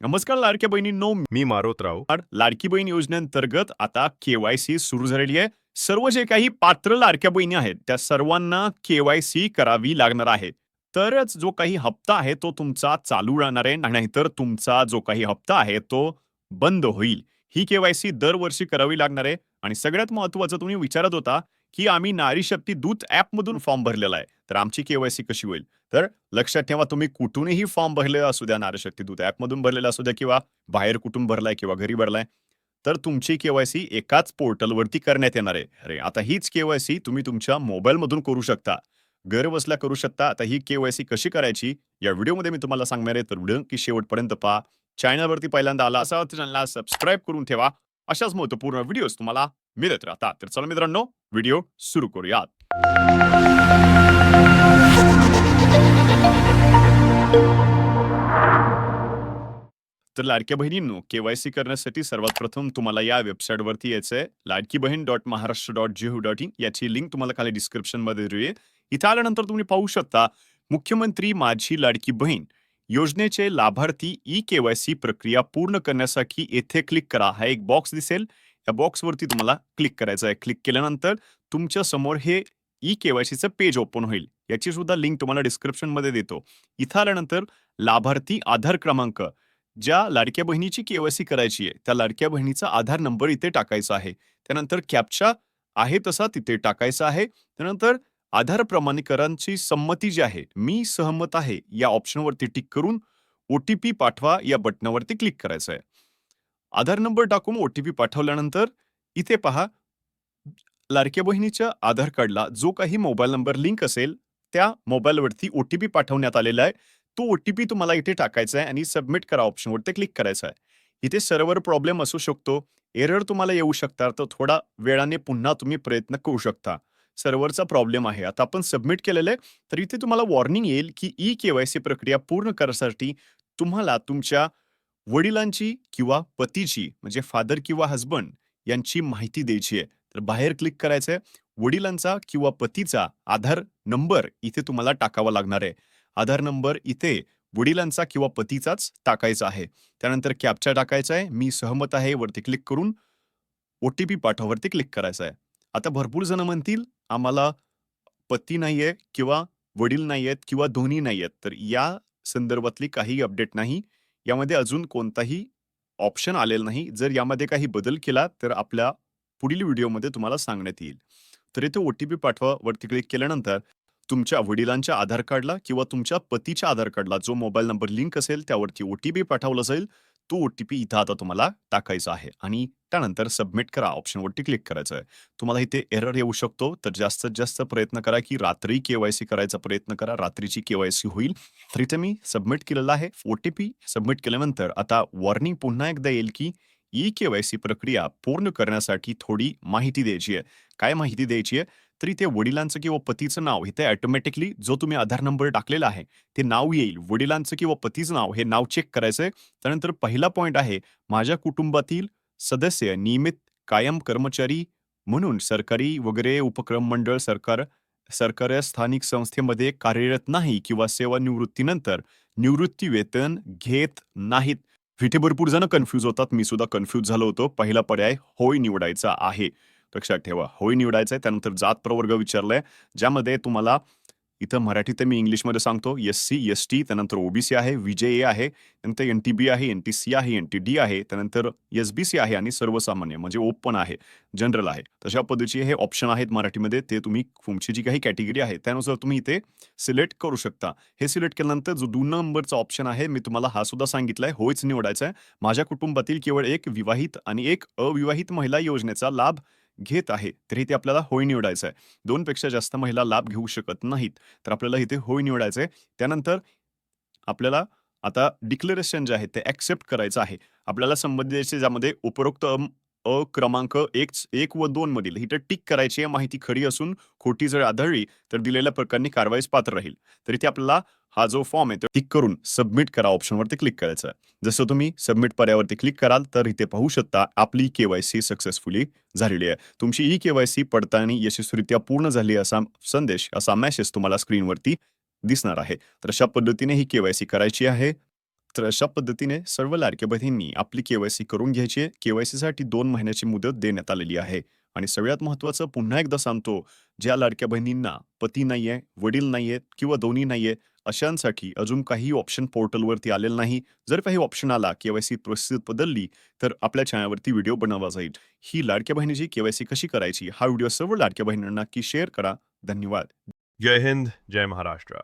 नमस्कार लाडक्या बहिणींनो. मी मारोतराव लाडकी बहीण योजनेअंतर्गत आता केवायसी सुरू झालेली आहे. सर्व जे काही पात्र लाडक्या बहिणी आहेत त्या सर्वांना केवायसी करावी लागणार आहे. तरच जो काही हप्ता आहे तो तुमचा चालू राहणार आहे. नाहीतर तुमचा जो काही हप्ता आहे तो बंद होईल. ही केवायसी दरवर्षी करावी लागणार आहे. आणि सगळ्यात महत्वाचं तुम्ही विचारत होता की आम्ही नारी शक्ती दूत ॲपमधून फॉर्म भरलेला आहे. तर आमची केवायसी कशी होईल? तर लक्षात ठेवा तुम्ही कुठूनही फॉर्म भरलेला असू द्या नारीशक्ती दूत ॲपमधून भरलेला असू द्या किंवा बाहेर कुठून भरलाय किंवा घरी भरलाय तर तुमची केवायसी एकाच पोर्टलवरती करण्यात येणार आहे. अरे आता हीच केवायसी तुम्ही तुमच्या मोबाईलमधून करू शकता. घर बसल्या करू शकता. आता ही केवायसी कशी करायची? या व्हिडिओमध्ये मी तुम्हाला सांगणार आहे. तर व्हिडिओ की शेवटपर्यंत पहा. चॅनलवरती पहिल्यांदा आला असा चॅनलला सबस्क्राईब करून ठेवा. अशाच महत्त्वपूर्ण व्हिडिओज तुम्हाला मिळत राहतात. तर चला मित्रांनो व्हिडिओ सुरू करूयात. तर लाडक्या बहिणींनो केवायसी करण्यासाठी सर्वात प्रथम तुम्हाला या वेबसाईटवरती यायचं आहे Ladki Bahin dot Maharashtra dot gov dot in याची लिंक तुम्हाला खाली डिस्क्रिप्शनमध्ये देऊ आहे. इथं आल्यानंतर तुम्ही पाहू शकता मुख्यमंत्री माझी लाडकी बहीण योजनेचे लाभार्थी ई केवायसी प्रक्रिया पूर्ण करण्यासाठी येथे क्लिक करा. हा एक बॉक्स दिसेल. या बॉक्सवरती तुम्हाला क्लिक करायचं आहे क्लिक केल्यानंतर तुमच्यासमोर हे ई केवायसीचं पेज ओपन होईल. याची सुद्धा लिंक तुम्हाला डिस्क्रिप्शनमध्ये देतो. इथं आल्यानंतर लाभार्थी आधार क्रमांक. ज्या लाडक्या बहिणीची केवायसी करायची आहे त्या लाडक्या बहिणीचा आधार नंबर इथे टाकायचा आहे. त्यानंतर कॅप्चा आहे तसा तिथे टाकायचा आहे. त्यानंतर आधार प्रमाणीकरांची संमती जी आहे मी सहमत आहे या ऑप्शनवरती टिक करून ओ टी पी पाठवा या बटनावरती क्लिक करायचं आहे आधार नंबर टाकून ओ टी पी पाठवल्यानंतर इथे पहा लाडक्या बहिणीच्या आधार कार्डला जो काही मोबाईल नंबर लिंक असेल त्या मोबाईलवरती ओ टी पी पाठवण्यात आलेला आहे. तो ओ टी पी तुम्हाला इथे टाकायचा आहे आणि सबमिट करा ऑप्शनवरती क्लिक करायचं आहे. इथे सर्व्हर प्रॉब्लेम असू शकतो एरर तुम्हाला येऊ शकतात तर थोडा वेळाने पुन्हा तुम्ही प्रयत्न करू शकता. सर्व्हरचा प्रॉब्लेम आहे. आता आपण सबमिट केलेलं आहे तर इथे तुम्हाला वॉर्निंग येईल की ई केवायसी प्रक्रिया पूर्ण करण्यासाठी तुम्हाला तुमच्या वडिलांची किंवा पतीची म्हणजे फादर किंवा हजबंड यांची माहिती द्यायची आहे. तर बाहेर क्लिक करायचं आहे वडिलांचा किंवा पतीचा आधार नंबर इथे तुम्हाला टाकावा लागणार आहे. आधार नंबर इथे वडिलांचा किंवा पतीचाच टाकायचा आहे. त्यानंतर कॅप्चा टाकायचा आहे मी सहमत आहे. वरती क्लिक करून ओ टी पी पाठवावरती क्लिक करायचा आहे आता भरपूर जण म्हणतील आम्हाला पती नाही आहे किंवा वडील नाही आहेत किंवा दोन्ही नाही आहेत तर या संदर्भातली काही अपडेट नाही. यामध्ये अजून कोणताही ऑप्शन आलेला नाही. जर यामध्ये काही बदल केला तर आपल्या पुढील व्हिडिओमध्ये तुम्हाला सांगण्यात येईल. तर इथे ओ टी पी पाठवा. वरती क्लिक केल्यानंतर तुमच्या वडिलांच्या आधार कार्डला किंवा तुमच्या पतीच्या आधार कार्डला जो मोबाईल नंबर लिंक असेल त्यावरती ओ टी पी पाठवला जाईल. तो ओ टी पी इथं आता तुम्हाला टाकायचा आहे. आणि त्यानंतर सबमिट करा. ऑप्शनवरती क्लिक करायचं आहे तुम्हाला इथे एरर येऊ शकतो. तर जास्तीत जास्त प्रयत्न करा की रात्री केवायसी करायचा प्रयत्न करा. रात्रीची केवायसी होईल. तर इथे मी सबमिट केलेला आहे. ओ टी पी सबमिट केल्यानंतर आता वॉर्निंग पुन्हा एकदा येईल की ई केवायसी प्रक्रिया पूर्ण करण्यासाठी थोडी माहिती द्यायची आहे. काय माहिती द्यायची आहे? तरी ते वडिलांचं किंवा पतीचं नाव इथे ऑटोमॅटिकली जो तुम्ही आधार नंबर टाकलेला आहे ते नाव येईल. वडिलांचं किंवा पतीचं नाव हे नाव चेक करायचं आहे त्यानंतर पहिला पॉईंट आहे माझ्या कुटुंबातील सदस्य नियमित कायम कर्मचारी म्हणून सरकारी वगैरे उपक्रम मंडळ सरकार सरकार स्थानिक संस्थेमध्ये कार्यरत नाही किंवा सेवानिवृत्तीनंतर निवृत्ती वेतन घेत नाहीत. इथे भरपूर जण कन्फ्यूज होतात. मी सुद्धा कन्फ्यूज झालो होतो. पहिला पर्याय होय निवडायचा आहे. लक्षात ठेवा. होय निवडायचं आहे त्यानंतर जात प्रवर्ग विचारलाय ज्यामध्ये तुम्हाला इथं मराठीत मी इंग्लिशमध्ये सांगतो एस सी एस टी त्यानंतर ओबीसी आहे विजे ए आहे त्यानंतर एन टी बी आहे एन टी सी आहे एन टी डी आहे त्यानंतर एस बी सी आहे आणि सर्वसामान्य म्हणजे ओपन आहे जनरल आहे. तशा पद्धतीचे हे ऑप्शन आहेत मराठीमध्ये ते तुम्ही तुमची जी काही कॅटेगरी आहे त्यानुसार तुम्ही इथे सिलेक्ट करू शकता. हे सिलेक्ट केल्यानंतर जो दोन नंबरचा ऑप्शन आहे मी तुम्हाला हा सुद्धा सांगितलाय होयच निवडायचा आहे माझ्या कुटुंबातील केवळ एक विवाहित आणि एक अविवाहित महिला योजनेचा लाभ घेत आहे तर इथे आपल्याला होय निवडायचं आहे दोनपेक्षा जास्त महिला लाभ घेऊ शकत नाहीत तर आपल्याला इथे होय निवडायचं आहे त्यानंतर आपल्याला आता डिक्लेरेशन जे आहे ते ॲक्सेप्ट करायचं आहे. आपल्याला संबंधित ज्यामध्ये उपरोक्त अ क्रमांक एक एक व दोन मधील तर टिक करायची आहे माहिती खरी असून खोटी जर आढळली तर दिलेल्या प्रकरणी कारवाईस पात्र राहील. तर इथे आपल्याला हा जो फॉर्म आहे तो टिक करून सबमिट करा ऑप्शनवरती क्लिक करायचं. आहे जसं तुम्ही सबमिट पर्यावरती क्लिक कराल तर इथे पाहू शकता आपली केवायसी सक्सेसफुली झालेली आहे. तुमची ई केवायसी पडताळणी यशस्वीरित्या पूर्ण झाली असा संदेश असा मेसेज तुम्हाला स्क्रीनवरती दिसणार आहे. तर अशा पद्धतीने ही केवायसी करायची आहे. तर अशा पद्धतीने सर्व लाडक्या बहिणींनी आपली केवायसी करून घ्यायची आहे. केवायसी साठी दोन महिन्याची मुदत देण्यात आलेली आहे. आणि सगळ्यात महत्वाचं पुन्हा एकदा सांगतो ज्या लाडक्या बहिणींना पती नाहीये वडील नाहीयेत किंवा दोन्ही नाहीये अशांसाठी अजून काही ऑप्शन पोर्टलवरती आलेलं नाही. जर काही ऑप्शन आला केवायसी प्रोसेस बदलली तर आपल्या चॅनलवरती व्हिडिओ बनवला जाईल. ही लाडक्या बहिणीची केवायसी कशी करायची? हा व्हिडिओ सर्व लाडक्या बहिणींना की शेअर करा. धन्यवाद. जय हिंद जय महाराष्ट्र.